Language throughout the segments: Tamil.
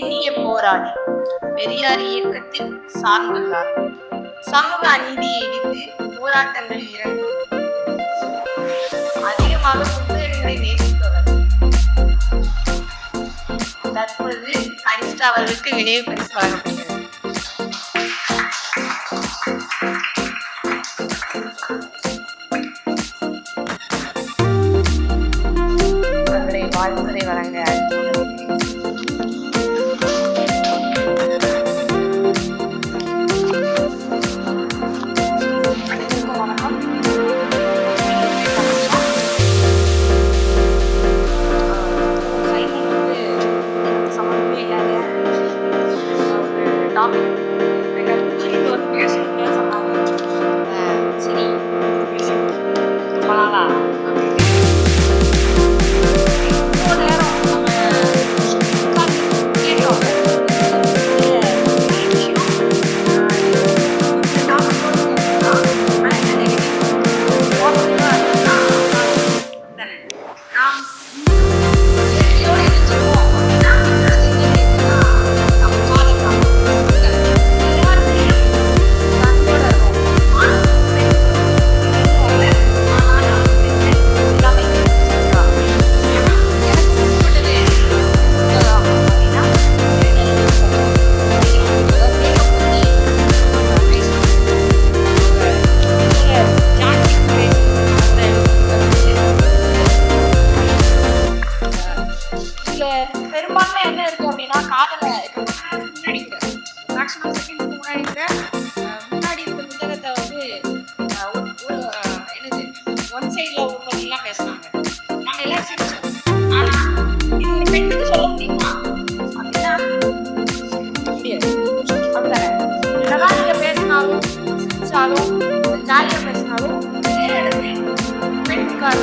எண்ணிய போராளி பெரியார் இயக்கத்தில் சார்ந்துள்ளார். சமூக அநீதியை எதிர்த்து போராட்டங்களில் இறந்து அதிகமாக புத்தகங்களை நேசிப்பவர் தற்பொழுது கனிஷ்டா அவர்களுக்கு நினைவு பரிசு வழங்கப்படுகிறது வாழ்த்துறை வழங்க மேக்ஸிமம் செகண்ட் முன்னாடி முன்னாடி இருந்த புத்தகத்தை வந்து என்னது? ஒன் சைடில் உள்ளவங்கலாம் பேசுனாங்க நம்ம எல்லாம் சிரிச்சோம் ஆனால் இது பெண்ணுக்கு சொல்ல முடியுமா பேசினாலும் சிரிச்சாலும் பேசினாலும் பெண்ணுக்காக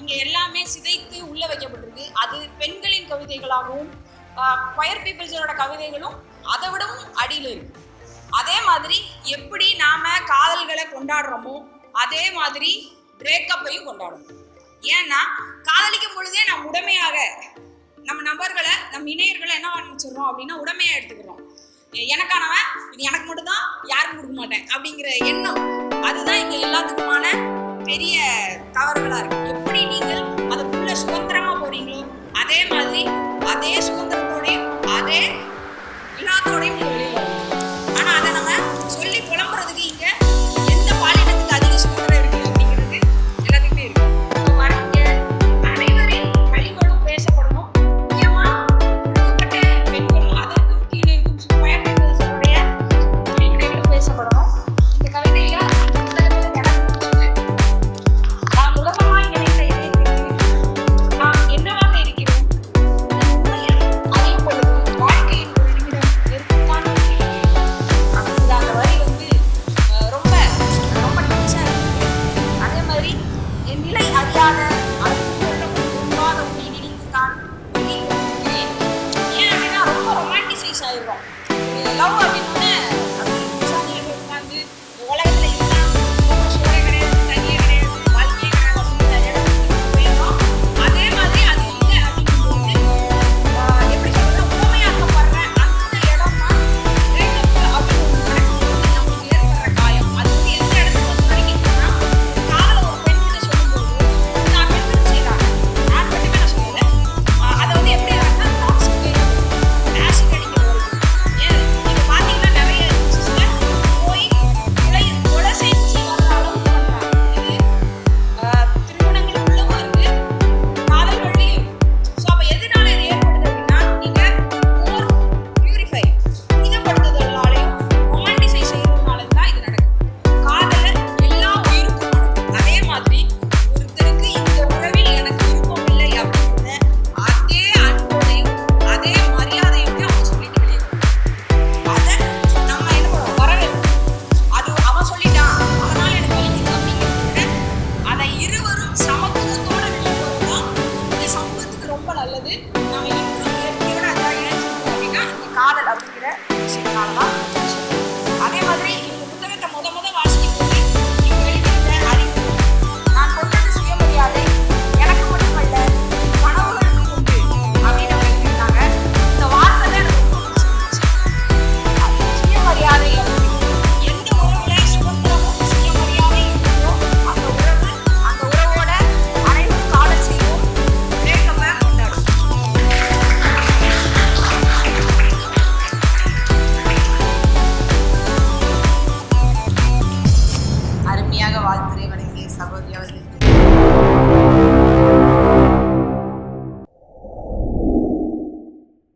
இங்கே எல்லாமே சிதைத்து உள்ளே வைக்கப்பட்டிருக்கு. அது பெண்களின் கவிதைகளாகவும் கொயர் பீப்புள்ஸோட கவிதைகளும் அதை விடவும் அடியில் இருக்கு. அதே மாதிரி எப்படி நாம் காதல்களை கொண்டாடுறோமோ அதே மாதிரி பிரேக்கப்பையும் கொண்டாடணும் ஏன்னா காதலிக்கும் பொழுதே நம்ம உடமையாக நம்ம நபர்களை நம்ம இணையர்களை என்ன ஆரம்பிச்சிடுறோம் அப்படின்னா உடமையாக எடுத்துக்கிறோம். எனக்கானவன் இது எனக்கு மட்டும்தான் யாருக்கும் கொடுக்க மாட்டேன் அப்படிங்கிற எண்ணம். அதுதான் இங்கே எல்லாத்துக்குமான பெரிய தவறுகளாக இருக்கு. this. หรอก แล้วเราเป็